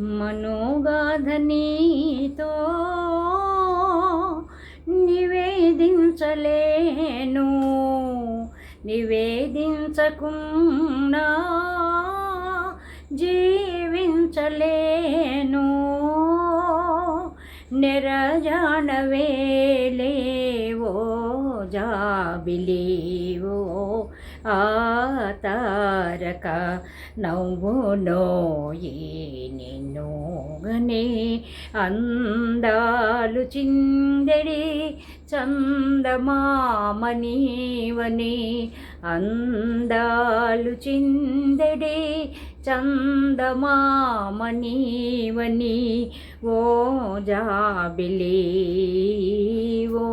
మనోగాధనీతో నివేదించలేను నివేదించకుండా జీవించలేను. నెరజానవేలేవో జాబిలేవో ఆ తారక నవ్వునోయి నిన్నోగనే అందాలు చిందెడి చందమామనీవని అందాలు చిందెడి చందమామనీవని ఓ జాబిలి ఓ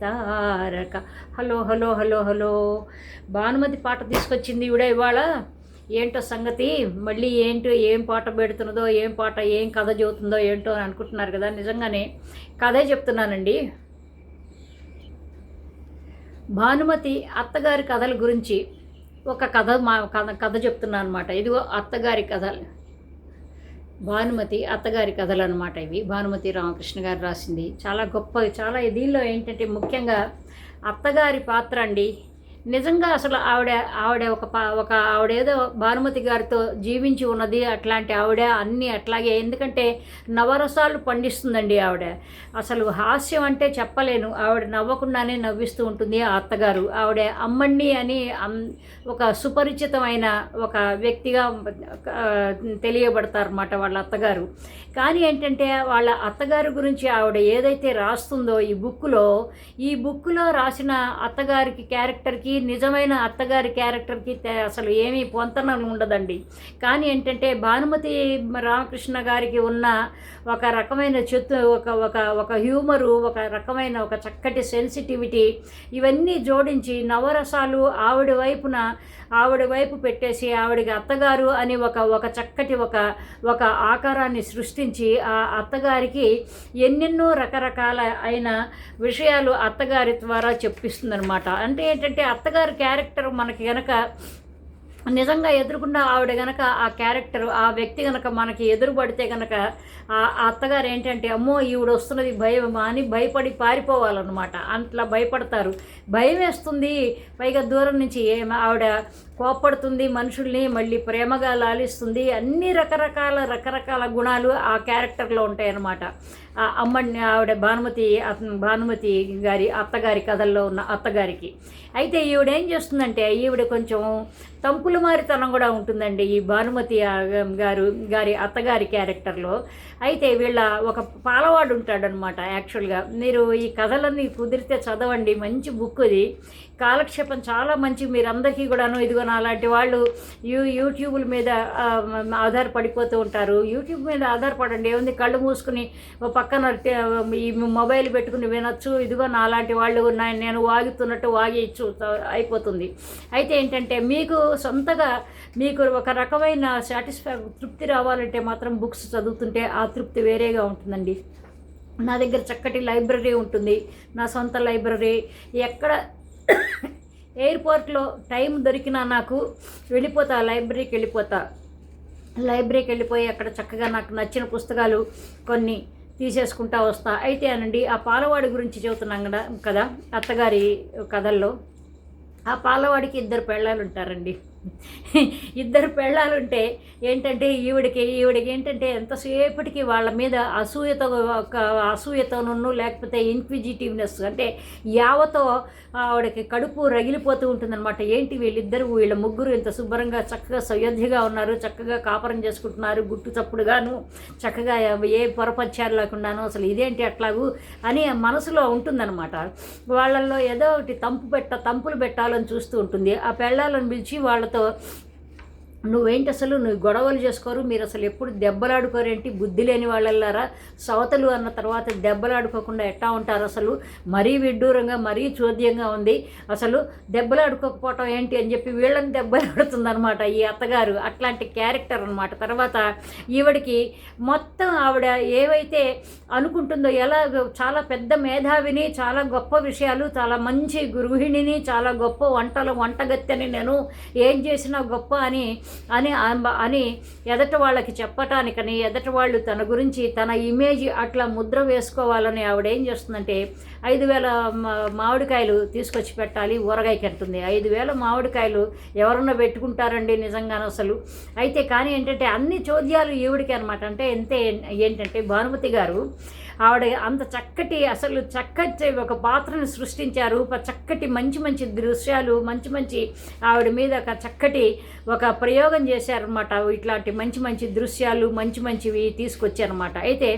తారక. Hello hello hello hello. Bhanumathi పాట తీసుకొచ్చింది ఇవిడ ఇవాళ. ఏంటో సంగతి? మళ్ళీ ఏంటో ఏం పాట పెడుతున్నదో ఏం పాట ఏం కథ చెబుతుందో ఏంటో అని అనుకుంటున్నారు కదా. నిజంగానే కథే చెప్తున్నానండి. భానుమతి అత్తగారి కథల గురించి ఒక కథ మా కథ కథ చెప్తున్నాను అనమాట ఇదిగో అత్తగారి కథలు భానుమతి అత్తగారి కథలు అనమాట ఇవి. భానుమతి రామకృష్ణ గారు రాసింది. చాలా గొప్ప చాలా దీనిలో ఏంటంటే ముఖ్యంగా అత్తగారి పాత్ర అండి. నిజంగా అసలు ఆవిడ ఆవిడ ఒక పా ఒక ఆవిడేదో భానుమతి గారితో జీవించి ఉన్నది అట్లాంటి ఆవిడ అన్నీ అట్లాగే. ఎందుకంటే నవరసాలు పండిస్తుందండి ఆవిడ. అసలు హాస్యం అంటే చెప్పలేను. ఆవిడ నవ్వకుండానే నవ్విస్తూ ఉంటుంది ఆ అత్తగారు. ఆవిడ అమ్మణ్ణి అని ఒక సుపరిచితమైన ఒక వ్యక్తిగా తెలియబడతారన్నమాట వాళ్ళ అత్తగారు. కానీ ఏంటంటే వాళ్ళ అత్తగారి గురించి ఆవిడ ఏదైతే రాస్తుందో ఈ బుక్లో ఈ బుక్లో రాసిన అత్తగారికి క్యారెక్టర్కి నిజమైన అత్తగారి క్యారెక్టర్కి అసలు ఏమీ పొంతన ఉండదండి. కానీ ఏంటంటే భానుమతి రామకృష్ణ గారికి ఉన్న ఒక రకమైన చెత్తు ఒక ఒక ఒక హ్యూమరు ఒక రకమైన ఒక చక్కటి సెన్సిటివిటీ ఇవన్నీ జోడించి నవరసాలు ఆవిడ వైపున ఆవిడ వైపు పెట్టేసి ఆవిడకి అత్తగారు అని ఒక ఒక చక్కటి ఒక ఒక ఆకారాన్ని సృష్టించి ఆ అత్తగారికి ఎన్నెన్నో రకరకాల అయిన విషయాలు అత్తగారి ద్వారా చెప్పిస్తుందనమాట అంటే ఏంటంటే అత్తగారి క్యారెక్టర్ మనకి గనక నిజంగా ఎదురుకుండా ఆవిడ గనక ఆ క్యారెక్టర్ ఆ వ్యక్తి గనక మనకి ఎదురుపడితే గనక ఆ అత్తగారు ఏంటంటే అమ్మో ఈవిడ వస్తున్నది భయం అని భయపడి పారిపోవాలన్నమాట. అట్లా భయపడతారు. భయం వేస్తుంది. పైగా దూరం నుంచి ఏం ఆవిడ కోప్పడుతుంది. మనుషుల్ని మళ్ళీ ప్రేమగా లాలిస్తుంది. అన్ని రకరకాల రకరకాల గుణాలు ఆ క్యారెక్టర్లో ఉంటాయన్నమాట. అమ్మ అమ్మని ఆవిడ భానుమతి భానుమతి గారి అత్తగారి కథల్లో ఉన్న అత్తగారికి. అయితే ఈవిడ ఏం చేస్తుందంటే ఈవిడ కొంచెం తంపుల మారితనం కూడా ఉంటుందండి ఈ భానుమతి గారు గారి అత్తగారి క్యారెక్టర్లో. అయితే వీళ్ళ ఒక పాలవాడు ఉంటాడనమాట యాక్చువల్గా. మీరు ఈ కథలన్నీ కుదిరితే చదవండి మంచి బుక్ ఇది. కాలక్షేపం చాలా మంచి మీరందరికీ కూడాను ఇదిగో నా అలాంటి వాళ్ళు యూ యూట్యూబ్ల మీద ఆధారపడిపోతూ ఉంటారు. యూట్యూబ్ మీద ఆధారపడండి ఏముంది కళ్ళు మూసుకుని ఓ పక్కన ఈ మొబైల్ పెట్టుకుని వినొచ్చు ఇదిగో నా అలాంటి వాళ్ళు నా- నేను వాగుతున్నట్టు వాగేయచ్చు అయిపోతుంది. అయితే ఏంటంటే మీకు సొంతగా మీకు ఒక రకమైన సాటిస్ఫై తృప్తి రావాలంటే మాత్రం బుక్స్ చదువుతుంటే ఆ తృప్తి వేరేగా ఉంటుందండి. నా దగ్గర చక్కటి లైబ్రరీ ఉంటుంది. నా సొంత లైబ్రరీ. ఎక్కడ ఎయిర్పోర్ట్లో టైం దొరికినా నాకు వెళ్ళిపోతా లైబ్రరీకి వెళ్ళిపోతా. లైబ్రరీకి వెళ్ళిపోయి అక్కడ చక్కగా నాకు నచ్చిన పుస్తకాలు కొన్ని తీసేసుకుంటా వస్తా. అయితే అనండి ఆ పాలవాడి గురించి చెబుతున్నాం కదా కదా అత్తగారి కథల్లో. ఆ పాలవాడికి ఇద్దరు పెళ్ళాలు ఉంటారండి ఇద్దరు పెళ్ళాలుంటే ఏంటంటే ఈవిడికి ఈవిడికి ఏంటంటే ఎంతసేపటికి వాళ్ళ మీద అసూయతో ఒక అసూయతోనూ లేకపోతే ఇన్క్విజిటివ్నెస్ అంటే యావతో ఆవిడకి కడుపు రగిలిపోతూ ఉంటుందన్నమాట. ఏంటి వీళ్ళిద్దరు? వీళ్ళ ముగ్గురు ఇంత శుభ్రంగా చక్కగా సయోధ్యగా ఉన్నారు చక్కగా కాపురం చేసుకుంటున్నారు గుట్టు చప్పుడుగాను చక్కగా ఏ పొరపచ్చారు లేకుండాను అసలు ఇదేంటి అట్లాగూ అని మనసులో ఉంటుందన్నమాట. వాళ్ళల్లో ఏదో ఒకటి తంపు పెట్ట తంపులు పెట్టాలని చూస్తూ ఉంటుంది. ఆ పెళ్ళాలను పిలిచి వాళ్ళ 都 నువ్వేంటి అసలు? నువ్వు గొడవలు చేసుకోరు. మీరు అసలు ఎప్పుడు దెబ్బలాడుకోరేంటి? బుద్ధి లేని వాళ్ళల్లారా? సవతలు అన్న తర్వాత దెబ్బలాడుకోకుండా ఎట్టా ఉంటారు అసలు? మరీ విడ్డూరంగా మరీ చోద్యంగా ఉంది. అసలు దెబ్బలాడుకోకపోవటం ఏంటి అని చెప్పి వీళ్ళని దెబ్బలాడుతుందనమాట ఈ అత్తగారు. అట్లాంటి క్యారెక్టర్ అనమాట తర్వాత ఈవిడికి మొత్తం ఆవిడ ఏవైతే అనుకుంటుందో ఎలా చాలా పెద్ద మేధావిని చాలా గొప్ప విషయాలు చాలా మంచి గృహిణిని చాలా గొప్ప వంటలు వంటగత్తెని నేను ఏం చేసినా గొప్ప అని అని అని ఎదట వాళ్ళకి చెప్పటానికని ఎదట వాళ్ళు తన గురించి తన ఇమేజ్ అట్లా ముద్ర వేసుకోవాలని ఆవిడ ఏం చేస్తుందంటే ఐదు వేల మామిడికాయలు తీసుకొచ్చి పెట్టాలి ఊరగాయకి అంటుంది ఐదు వేల మామిడికాయలు ఎవరన్నా పెట్టుకుంటారండి నిజంగానే అసలు. అయితే కానీ ఏంటంటే అన్ని చోద్యాలు ఈవిడికి అనమాట అంటే ఎంతే ఏంటంటే భానుమతి గారు ఆవిడ అంత చక్కటి అసలు చక్కటి ఒక పాత్రను సృష్టించారు. ఒక చక్కటి మంచి మంచి దృశ్యాలు మంచి మంచి ఆవిడ మీద ఒక చక్కటి ఒక ప్రయోగం చేశారనమాట ఇట్లాంటి మంచి మంచి దృశ్యాలు మంచి మంచివి తీసుకొచ్చారనమాట అయితే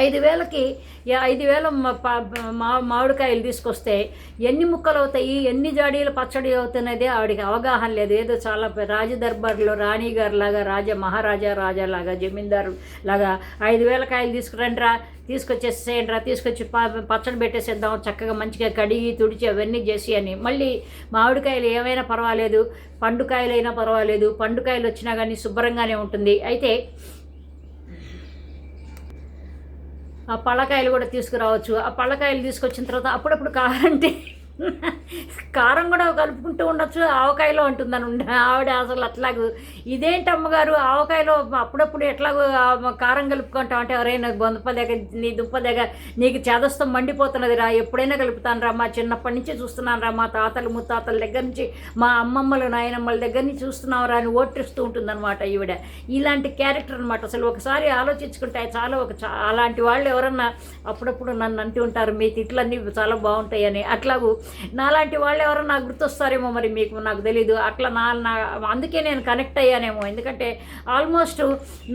ఐదు వేలకి ఐదు వేల మా మామిడికాయలు తీసుకొస్తే ఎన్ని ముక్కలు అవుతాయి ఎన్ని జాడీలు పచ్చడి అవుతున్నది ఆవిడకి అవగాహన లేదు. ఏదో చాలా రాజదర్బార్లో రాణి గారు లాగా రాజా మహారాజా రాజా లాగా జమీందారు లాగా ఐదు వేల కాయలు తీసుకురండి రా తీసుకొచ్చేసేయండి రా తీసుకొచ్చి పచ్చడి పెట్టేసేద్దాం చక్కగా మంచిగా కడిగి తుడిచి అవన్నీ చేసి అని. మళ్ళీ మామిడికాయలు ఏమైనా పర్వాలేదు పండుకాయలైనా పర్వాలేదు పండుకాయలు వచ్చినా కానీ శుభ్రంగానే ఉంటుంది. అయితే ఆ పళ్ళకాయలు కూడా తీసుకురావచ్చు. ఆ పళ్ళకాయలు తీసుకొచ్చిన తర్వాత అప్పుడప్పుడు కావాలంటే అంటే కారం కూడా కలుపుకుంటూ ఉండొచ్చు ఆవకాయలో అంటుందని ఆవిడ అసలు అట్లాగూ. ఇదేంటి అమ్మగారు ఆవకాయలో అప్పుడప్పుడు ఎట్లాగో కారం కలుపుకుంటాం అంటే ఎవరైనా బొందప దగ్గర నీ దుంప దగ్గర నీకు చేదస్తం మండిపోతున్నది రా ఎప్పుడైనా కలుపుతాను రా మా చిన్నప్పటి నుంచి చూస్తున్నాను రా మా తాతలు ముత్తాతల దగ్గర నుంచి మా అమ్మమ్మలు నాయనమ్మల దగ్గర నుంచి చూస్తున్నావు రా అని ఓటిస్తూ ఉంటుందన్నమాట ఈవిడ. ఇలాంటి క్యారెక్టర్ అనమాట అసలు ఒకసారి ఆలోచించుకుంటే చాలా ఒక అలాంటి వాళ్ళు ఎవరన్నా అప్పుడప్పుడు నన్ను అంటూ ఉంటారు మీ తిట్లన్నీ చాలా బాగుంటాయని అట్లాగూ. నాలాంటి వాళ్ళు ఎవరో నాకు గుర్తొస్తారేమో మరి మీకు నాకు తెలీదు. అట్లా నా నా అందుకే నేను కనెక్ట్ అయ్యానేమో. ఎందుకంటే ఆల్మోస్ట్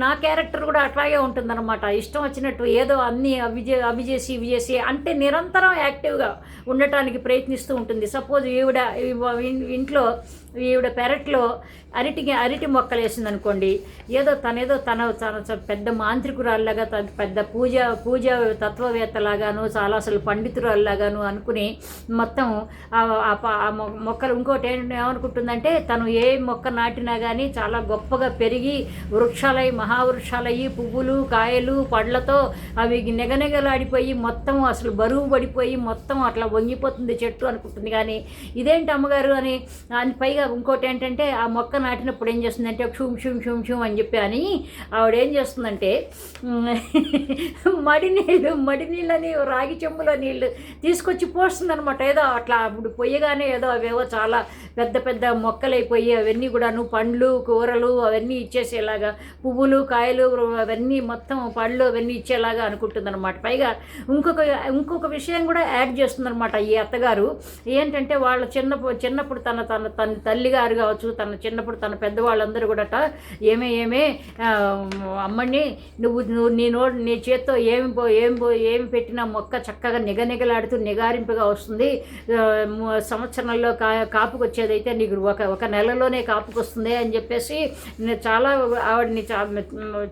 నా క్యారెక్టర్ కూడా అట్లాగే ఉంటుందన్నమాట. ఇష్టం వచ్చినట్టు ఏదో అన్నీ అవి అవి చేసి ఇవి చేసి అంటే నిరంతరం యాక్టివ్గా ఉండటానికి ప్రయత్నిస్తూ ఉంటుంది. సపోజ్ ఈవిడ ఇంట్లో ఈవిడ పెరట్లో అరటి అరటి మొక్కలు వేసింది అనుకోండి ఏదో తనేదో తన తన పెద్ద మాంత్రికురాల్లాగా తన పెద్ద పూజ పూజ తత్వవేత్తలాగాను చాలా అసలు పండితురాల్లాగాను అనుకుని మొత్తం ఆ- మొక్కలు ఇంకోటి ఏమనుకుంటుందంటే తను ఏ మొక్క నాటినా కానీ చాలా గొప్పగా పెరిగి వృక్షాలై మహావృక్షాలయ్యి పువ్వులు కాయలు పండ్లతో అవి నెగనెగలాడిపోయి మొత్తం అసలు బరువు పడిపోయి మొత్తం అట్లా వంగిపోతుంది చెట్టు అనుకుంటుంది. కానీ ఇదేంటి అమ్మగారు అని అని పైగా ఇంకోటి ఏంటంటే ఆ మొక్క నాటినప్పుడు ఏం చేస్తుందంటే షూమ్ షూమ్ షూమ్ షూమ్ అని చెప్పి అని ఆవిడ ఏం చేస్తుందంటే మడి నీళ్ళు మడి నీళ్ళని రాగి చెంబులో నీళ్ళు తీసుకొచ్చి పోస్తుందనమాట ఏదో అట్లా ఇప్పుడు పొయ్యగానే ఏదో అవేవో చాలా పెద్ద పెద్ద మొక్కలైపోయి అవన్నీ కూడాను పండ్లు కూరలు అవన్నీ ఇచ్చేసేలాగా పువ్వులు కాయలు అవన్నీ మొత్తం పళ్ళు అవన్నీ ఇచ్చేలాగా అనుకుంటుందన్నమాట. పైగా ఇంకొక ఇంకొక విషయం కూడా యాడ్ చేస్తుందన్నమాట ఈ అత్తగారు. ఏంటంటే వాళ్ళ చిన్నప్పుడు చిన్నప్పుడు తన తన తన తల్లిగారు కావచ్చు తన చిన్నప్పుడు తన పెద్దవాళ్ళందరూ కూడాట ఏమే ఏమే అమ్మని నువ్వు నువ్వు నీ నో నీ చేత్తో ఏమి పో ఏం పో ఏమి పెట్టినా మొక్క చక్కగా నిగనిగలాడుతూ నిగారింపుగా వస్తుంది. సంవత్సరంలో కా కాపుకి వచ్చేదైతే నీకు ఒక ఒక నెలలోనే కాపుకి వస్తుంది అని చెప్పేసి చాలా ఆవిడని చా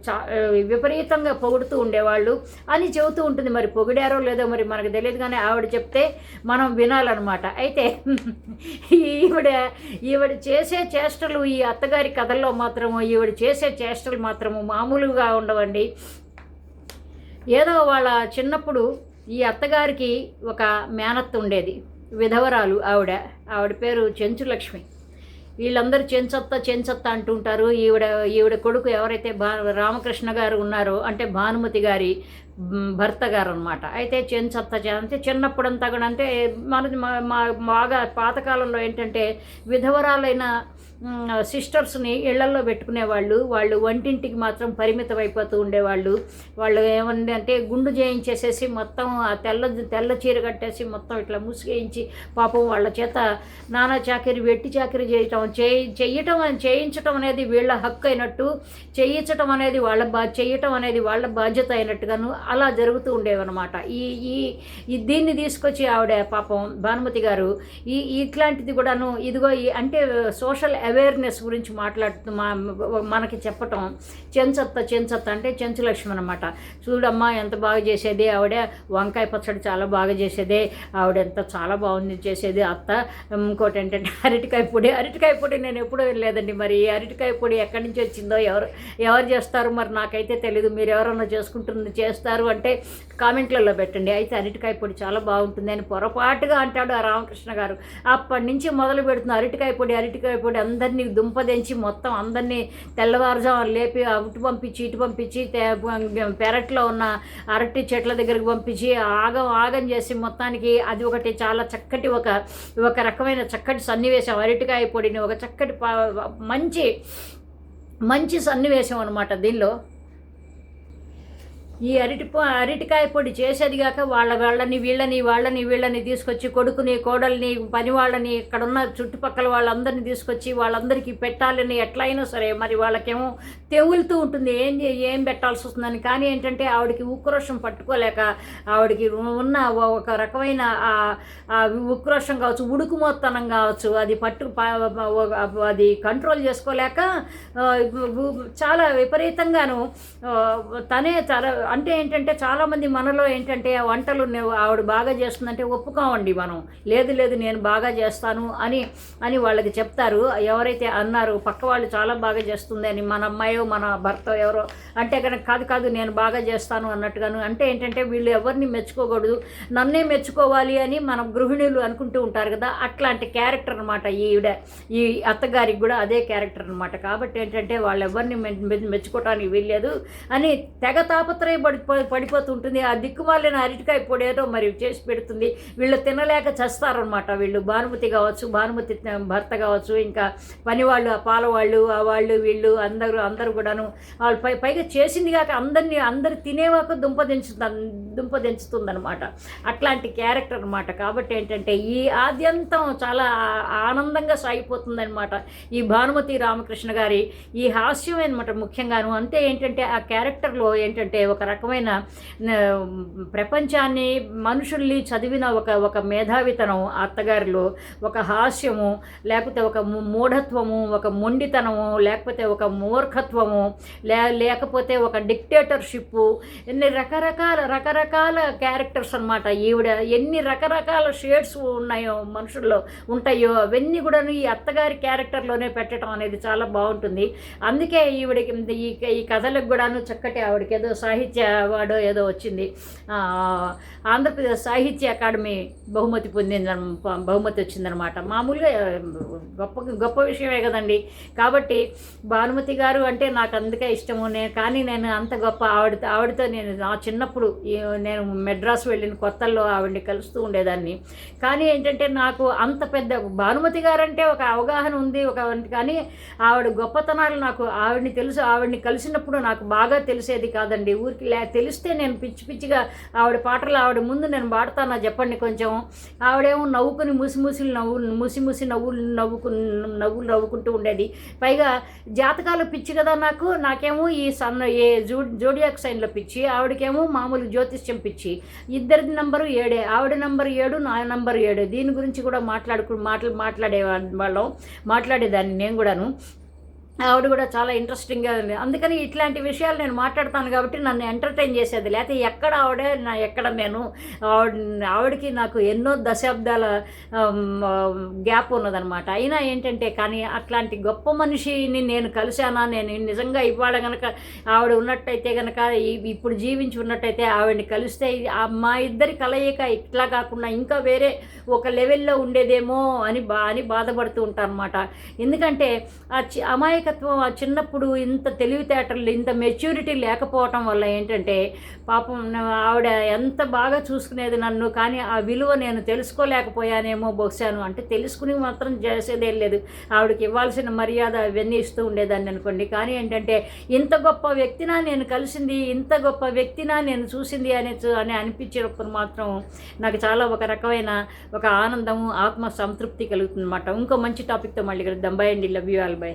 చా- విపరీతంగా పొగుడుతూ ఉండేవాళ్ళు. అని చెబుతూ ఉంటుంది. మరి పొగిడారో లేదో మరి మనకు తెలియదు కానీ ఆవిడ చెప్తే మనం వినాలన్నమాట. అయితే ఈవిడ ఈవిడ చేసే చేష్టలు ఈ అత్తగారి కథల్లో మాత్రము ఈవిడ చేసే చేష్టలు మాత్రము మామూలుగా ఉండవండి. ఏదో వాళ్ళ చిన్నప్పుడు ఈ అత్తగారికి ఒక మేనత్త ఉండేది విధవరాలు ఆవిడ. ఆవిడ పేరు చెంచులక్ష్మి. వీళ్ళందరూ చెంచత్త చెంచత్త అంటుంటారు ఈవిడ ఈవిడ కొడుకు ఎవరైతే భా రామకృష్ణ గారు ఉన్నారో అంటే భానుమతి గారి భర్త గారు అనమాట అయితే చెంచత్త చే- అంటే చిన్నప్పుడంతా కూడా అంటే మన మా బాగా పాతకాలంలో ఏంటంటే విధవరాలైన సిస్టర్స్ని ఇళ్ళల్లో పెట్టుకునేవాళ్ళు వాళ్ళు వంటింటికి మాత్రం పరిమితం అయిపోతూ ఉండేవాళ్ళు. వాళ్ళు ఏమంది అంటే గుండు చేయించేసేసి మొత్తం ఆ తెల్ల తెల్ల చీర కట్టేసి మొత్తం ఇట్లా ముసుగేయించి పాపం వాళ్ళ చేత నానా చాకరీ వెట్టి చాకరీ చేయటం చేయి చెయ్యటం అని- చేయించటం అనేది వీళ్ళ హక్కు అయినట్టు చేయించటం అనేది వాళ్ళ బా చేయటం అనేది వాళ్ళ బాధ్యత అయినట్టుగాను అలా జరుగుతూ ఉండేవన్నమాట. ఈ ఈ ఈ దీన్ని తీసుకొచ్చి ఆవిడ పాపం భానుమతి గారు ఈ ఇట్లాంటిది కూడాను ఇదిగో ఈ అంటే సోషల్ అవేర్నెస్ గురించి మాట్లాడుతూ మా మనకి చెప్పటం చెంచత్త చెంచత్త అంటే చెంచులక్ష్మి అనమాట చూడమ్మా ఎంత బాగా చేసేది ఆవిడ. వంకాయ పచ్చడి చాలా బాగా చేసేదే. ఆవిడ ఎంత చాలా బాగుంది చేసేది. అత్త ఇంకోటి ఏంటంటే అరటికాయ పొడి. అరటికాయ పొడి నేను ఎప్పుడూ లేదండి మరి. ఈ అరటికాయ పొడి ఎక్కడి నుంచి వచ్చిందో ఎవరు ఎవరు చేస్తారు మరి నాకైతే తెలియదు మీరు ఎవరన్నా చేసుకుంటుంది చేస్తారు? చేస్తారు అంటే కామెంట్లలో పెట్టండి. అయితే అరటికాయ పొడి చాలా బాగుంటుంది అని పొరపాటుగా అంటాడు ఆ రామకృష్ణ గారు. అప్పటి నుంచి మొదలు పెడుతున్న అరటికాయ పొడి అరటికాయ పొడి అందరినీ దుంపదించి మొత్తం అందరినీ తెల్లవారుజాము లేపి అటు పంపించి ఇటు పంపించి పెరట్లో ఉన్న అరటి చెట్ల దగ్గరికి పంపించి ఆగం ఆగం చేసి మొత్తానికి అది ఒకటి చాలా చక్కటి ఒక ఒక రకమైన చక్కటి సన్నివేశం. అరటికాయ పొడిని ఒక చక్కటి మంచి మంచి సన్నివేశం అనమాట దీనిలో. ఈ అరటి అరటికాయ పొడి చేసేది కాక వాళ్ళ వాళ్ళని వీళ్ళని వాళ్ళని వీళ్ళని తీసుకొచ్చి కొడుకుని కోడల్ని పని వాళ్ళని ఇక్కడ ఉన్న చుట్టుపక్కల వాళ్ళందరినీ తీసుకొచ్చి వాళ్ళందరికీ పెట్టాలని ఎట్లయినా సరే మరి వాళ్ళకేమో తెగులుతూ ఉంటుంది. ఏం ఏం పెట్టాల్సి వస్తుందని. కానీ ఏంటంటే ఆవిడకి ఉక్రోషం పట్టుకోలేక ఆవిడకి ఉన్న ఒక రకమైన ఉక్రోషం కావచ్చు ఉడుకుమోత్తనం కావచ్చు అది పట్టు అది కంట్రోల్ చేసుకోలేక చాలా విపరీతంగాను తనే చాలా అంటే ఏంటంటే చాలామంది మనలో ఏంటంటే వంటలు ఆవిడ బాగా చేస్తుందంటే ఒప్పుకోమండి మనం. లేదు లేదు నేను బాగా చేస్తాను అని అని వాళ్ళకి చెప్తారు. ఎవరైతే అన్నారు పక్క వాళ్ళు చాలా బాగా చేస్తుంది అని మన అమ్మాయో మన భర్త ఎవరో అంటే కనుక కాదు కాదు నేను బాగా చేస్తాను అన్నట్టుగాను అంటే ఏంటంటే వీళ్ళు ఎవరిని మెచ్చుకోకూడదు. నన్నే మెచ్చుకోవాలి అని మన గృహిణులు అనుకుంటూ ఉంటారు కదా అట్లాంటి క్యారెక్టర్ అనమాట ఈవిడ. ఈ అత్తగారికి కూడా అదే క్యారెక్టర్ అనమాట కాబట్టి ఏంటంటే వాళ్ళు ఎవరిని మెచ్చుకోవటానికి వీల్లేదు అని తెగ తాపత్రయం పడి పడిపోతుంటుంది. ఆ దిక్కుమాలిన అరటికాయ పొడి ఏదో మరి చేసి పెడుతుంది. వీళ్ళు తినలేక చేస్తారనమాట వీళ్ళు భానుమతి కావచ్చు భానుమతి భర్త కావచ్చు ఇంకా పని వాళ్ళు ఆ పాలవాళ్ళు ఆ వాళ్ళు వీళ్ళు అందరూ అందరూ కూడాను వాళ్ళు పై పైగా చేసింది కాక అందరినీ అందరు తినేవాక దుంప దించుతుంది దుంప దించుతుందనమాట అట్లాంటి క్యారెక్టర్ అనమాట కాబట్టి ఏంటంటే ఈ ఆద్యంతం చాలా ఆనందంగా సాగిపోతుందనమాట ఈ భానుమతి రామకృష్ణ గారి ఈ హాస్యం అనమాట ముఖ్యంగాను. అంతే ఏంటంటే ఆ క్యారెక్టర్లో ఏంటంటే ఒక రకమైన ప్రపంచాన్ని మనుషుల్ని చదివిన ఒక ఒక మేధావితనం అత్తగారిలో ఒక హాస్యము లేకపోతే ఒక మూఢత్వము ఒక మొండితనము లేకపోతే ఒక మూర్ఖత్వము లే లేకపోతే ఒక డిక్టేటర్షిప్ ఎన్ని రకరకాల రకరకాల క్యారెక్టర్స్ అన్నమాట. ఈవిడ ఎన్ని రకరకాల షేడ్స్ ఉన్నాయో మనుషుల్లో ఉంటాయో అవన్నీ కూడా ఈ అత్తగారి క్యారెక్టర్లోనే పెట్టడం అనేది చాలా బాగుంటుంది. అందుకే ఈవిడకి ఈ ఈ కథలకు కూడాను చక్కటి ఆవిడకి ఏదో సాహిత్య అవార్డు ఏదో వచ్చింది. ఆంధ్రప్రదేశ్ సాహిత్య అకాడమీ బహుమతి పొందింది బహుమతి వచ్చిందనమాట. మామూలుగా గొప్ప గొప్ప విషయమే కదండి. కాబట్టి భానుమతి గారు అంటే నాకు అందుకే ఇష్టము. నేను కానీ నేను అంత గొప్ప ఆవిడ ఆవిడతో నేను నా చిన్నప్పుడు నేను మెడ్రాస్ వెళ్ళిన కొత్తల్లో ఆవిడని కలుస్తూ ఉండేదాన్ని. కానీ ఏంటంటే నాకు అంత పెద్ద భానుమతి గారంటే ఒక అవగాహన ఉంది. ఒక కానీ ఆవిడ గొప్పతనాలు నాకు ఆవిడని తెలుసు ఆవిడని కలిసినప్పుడు నాకు బాగా తెలిసేది కాదండి. ఊరికి లే తెలిస్తే నేను పిచ్చి పిచ్చిగా ఆవిడ పాటలు ఆవిడ ముందు నేను పాడతానా చెప్పండి కొంచెం. ఆవిడేమో నవ్వుకుని ముసి ముసి నవ్వులు ముసి ముసి నవ్వులు నవ్వుకు నవ్వులు నవ్వుకుంటూ ఉండేది. పైగా జాతకాలు పిచ్చి కదా నాకు నాకేమో ఈ సన్న ఏ జో జోడియాక్ సైన్లో పిచ్చి ఆవిడకేమో మామూలు జ్యోతిష్యం పిచ్చి. ఇద్దరి నంబరు ఏడే ఆవిడ నంబర్ ఏడు నా నంబర్ ఏడు. దీని గురించి కూడా మాట్లాడుకు మాటలు మాట్లాడే వాళ్ళం మాట్లాడేదాన్ని నేను కూడాను. ఆవిడ కూడా చాలా ఇంట్రెస్టింగ్గా ఉంది. అందుకని ఇట్లాంటి విషయాలు నేను మాట్లాడతాను కాబట్టి నన్ను ఎంటర్టైన్ చేసేది. లేకపోతే ఎక్కడ ఆవిడే నా ఎక్కడ నేను? ఆవిడ ఆవిడకి నాకు ఎన్నో దశాబ్దాల గ్యాప్ ఉన్నదనమాట అయినా ఏంటంటే కానీ అట్లాంటి గొప్ప మనిషిని నేను కలిశానా? నేను నిజంగా ఇవాళ కనుక ఆవిడ ఉన్నట్టయితే గనక ఇప్పుడు జీవించి ఉన్నట్టయితే ఆవిడని కలిస్తే మా ఇద్దరి కలయిక ఇట్లా కాకుండా ఇంకా వేరే ఒక లెవెల్లో ఉండేదేమో అని బా అని బాధపడుతూ ఉంటారనమాట ఎందుకంటే ఆ చి అమాయకత్వం ఆ చిన్నప్పుడు ఇంత తెలివితేటలు ఇంత మెచ్యూరిటీ లేకపోవటం వల్ల ఏంటంటే పాపం ఆవిడ ఎంత బాగా చూసుకునేది నన్ను కానీ ఆ విలువ నేను తెలుసుకోలేకపోయానేమో బహుశాను అంటే తెలుసుకుని మాత్రం చేసేదేం లేదు. ఆవిడకి ఇవ్వాల్సిన మర్యాద అవన్నీ ఇస్తూ ఉండేదాన్ని అనుకోండి. కానీ ఏంటంటే ఇంత గొప్ప వ్యక్తినా నేను కలిసింది ఇంత గొప్ప వ్యక్తినా నేను చూసింది అనే అని అనిపించేటప్పుడు మాత్రం నాకు చాలా ఒక రకమైన ఒక ఆనందము ఆత్మ సంతృప్తి కలుగుతుంది అనమాట ఇంకో మంచి టాపిక్తో మళ్ళీ కలుద్దాం. బై అండి. Love you all. బై